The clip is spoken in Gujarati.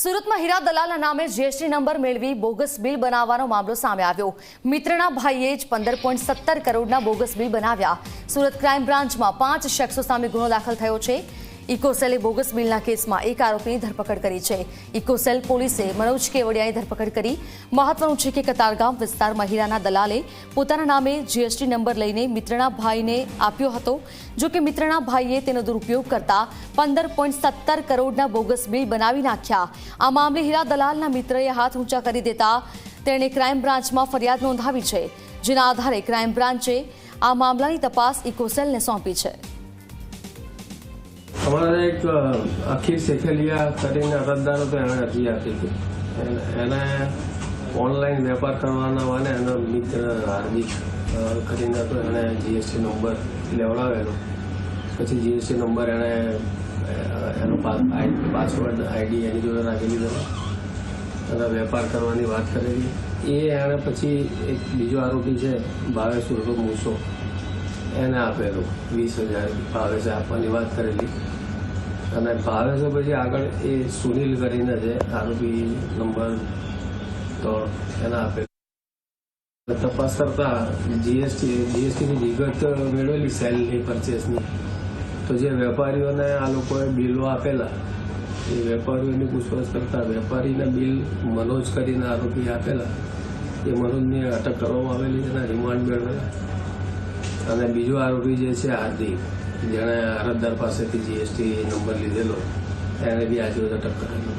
સુરતમાં હીરા દલાલના નામે જીએસટી નંબર મેળવી બોગસ બિલ બનાવવાનો મામલો સામે આવ્યો. મિત્રના ભાઈએ જ પંદર પોઈન્ટ સત્તર કરોડના બોગસ બિલ બનાવ્યા. સુરત ક્રાઇમ બ્રાન્ચમાં પાંચ શખ્સો સામે ગુનો દાખલ થયો છે. ઇકોસેલે બોગસ બિલના કેસમાં એક આરોપીની ધરપકડ કરી છે. ઇકોસેલ પોલીસે મનોજ કેવડિયાની ધરપકડ કરી. મહત્વનું છે કે કતારગામ વિસ્તારમાં હીરાના દલાલે પોતાના નામે જીએસટી નંબર લઈને મિત્રના ભાઈને આપ્યો હતો. જો કે મિત્રના ભાઈએ તેનો દુરુપયોગ કરતા પંદર પોઈન્ટ સત્તર કરોડના બોગસ બિલ બનાવી નાખ્યા. આ મામલે હીરા દલાલના મિત્રએ હાથ ઊંચા કરી દેતા તેણે ક્રાઇમ બ્રાન્ચમાં ફરિયાદ નોંધાવી છે, જેના આધારે ક્રાઇમ બ્રાન્ચે આ મામલાની તપાસ ઇકોસેલને સોંપી છે. અમારે એક અખિલ શેખેલિયા કરીને અરજદાર હતો એણે અરજી આપી હતી. એને- ઓનલાઈન વેપાર કરવાના વાને એનો મિત્ર હાર્દિક કરીને હતો એણે જીએસટી નંબર લેવડાવેલો. પછી જીએસટી નંબર એણે એનો પાસવર્ડ આઈડી એની જોડે રાખી દીધો. અને વેપાર કરવાની વાત કરેલી. એ એણે પછી એક બીજો આરોપી છે, ભાવેશ ઉર્ફે મૂસો. એને આપેલું. વીસ હજાર ભાવેશે આપવાની વાત કરેલી. અને ભાવેશે પછી આગળ એ સુનિલ કરીને છે, આરોપી નંબર ત્રણ, એને આપેલું. તપાસ કરતા જીએસટી જીએસટીની વિગત મેળવેલી સેલની પરચેસની. તો જે વેપારીઓને આ લોકોએ બિલો આપેલા, એ વેપારીઓની પૂછપરછ કરતા વેપારીના બિલ મનોજ કરીને આરોપી આપેલા. એ મનોજની અટક કરવામાં આવેલી એના રિમાન્ડ મેળવેલા. અને બીજો આરોપી જે છે, હાર્દિક, જેણે અરજદાર પાસેથી જીએસટી નંબર લીધેલો, એને બી આજે અટક કરેલો.